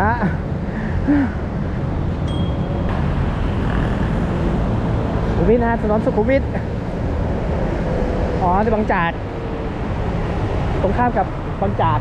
อะสุขุมวิทนะฮะถนนสุขุมวิทอ๋อที่บางจากตรงข้ามกับบางจาก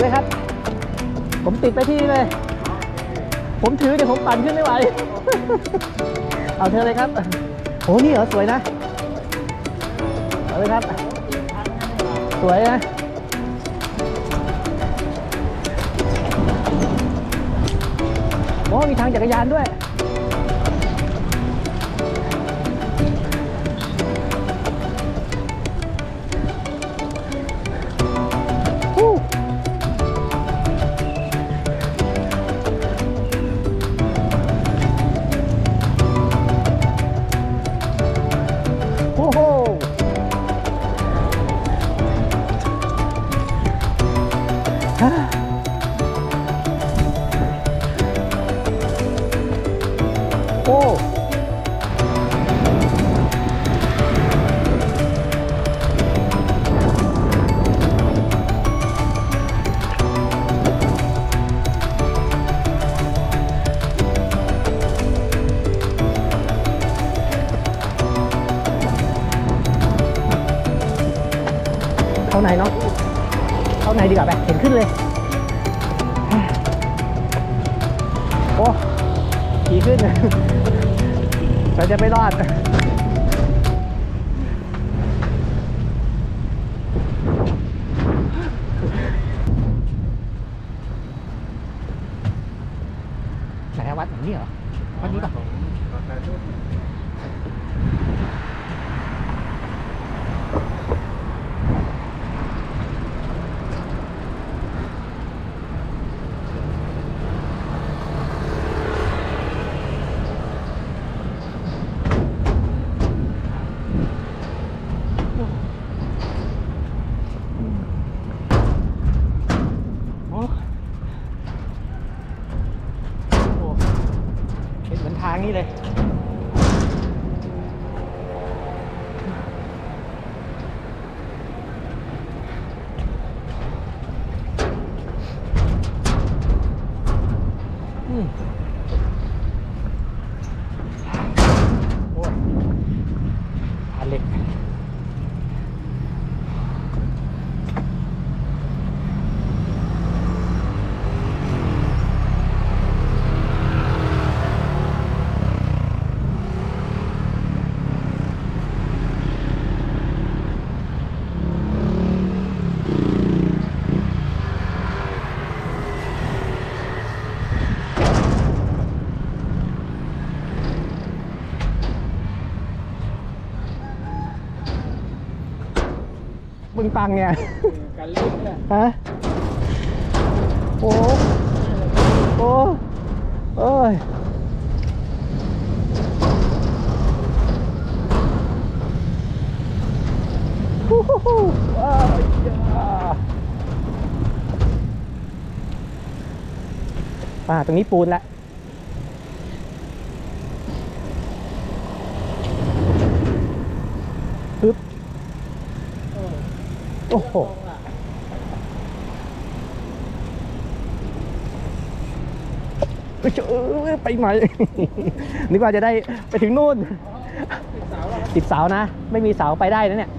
เลยครับ ผมติดไปที่นี่เลย ผมถือเดี๋ยวผมปั่นขึ้นไม่ไหว เอาเธอเลยครับโอ้นี่เหรอสวยนะ เอาเลยครับ สวยนะโอ้มีทางจักรยานด้วย โอ้เข้าในเนาะ เข้าในดีกว่าไปเห็นขึ้นเลย โอ้ ขี่ขึ้นเราจะไม่รอดไหนอะวัดอย่างนี้เหรอวัดนี้ป่ะ โอ้โหเป็นเหมือนทางนี้เลย มึงปังเนี่ยการเล่นเนี่ยฮะโอ้โอ้เอ้ยฮู้ฮู้ฮู้อ้าวอย่าอ่าตรงนี้ปูนละปึ๊บ โอ้โหไปไหมนึกว่าจะได้ไปถึงนู่นติดเสานะ ไม่มีเสาไปได้นะเนี่ย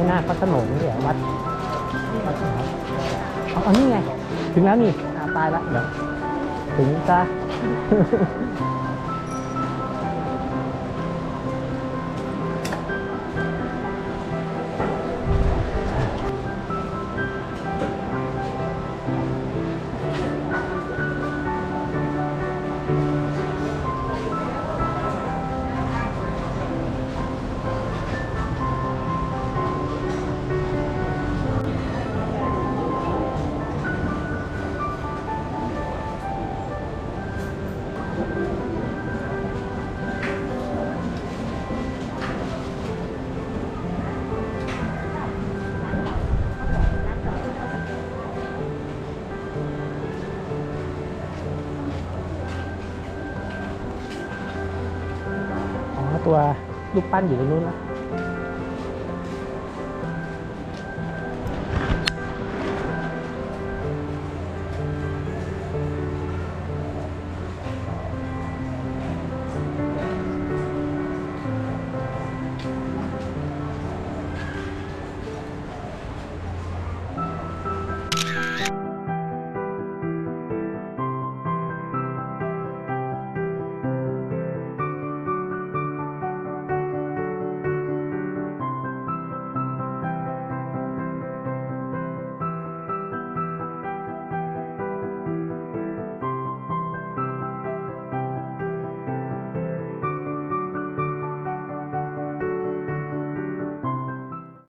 ไม่น่าพระขนมนี่แหละวัดวัดไหนอ๋อนี่ไง ถึงแล้วนี่อ่าตายแล้วเดี๋ยวถึงซะ ตัวลูกปั้นอยู่ตรงนู้นนะ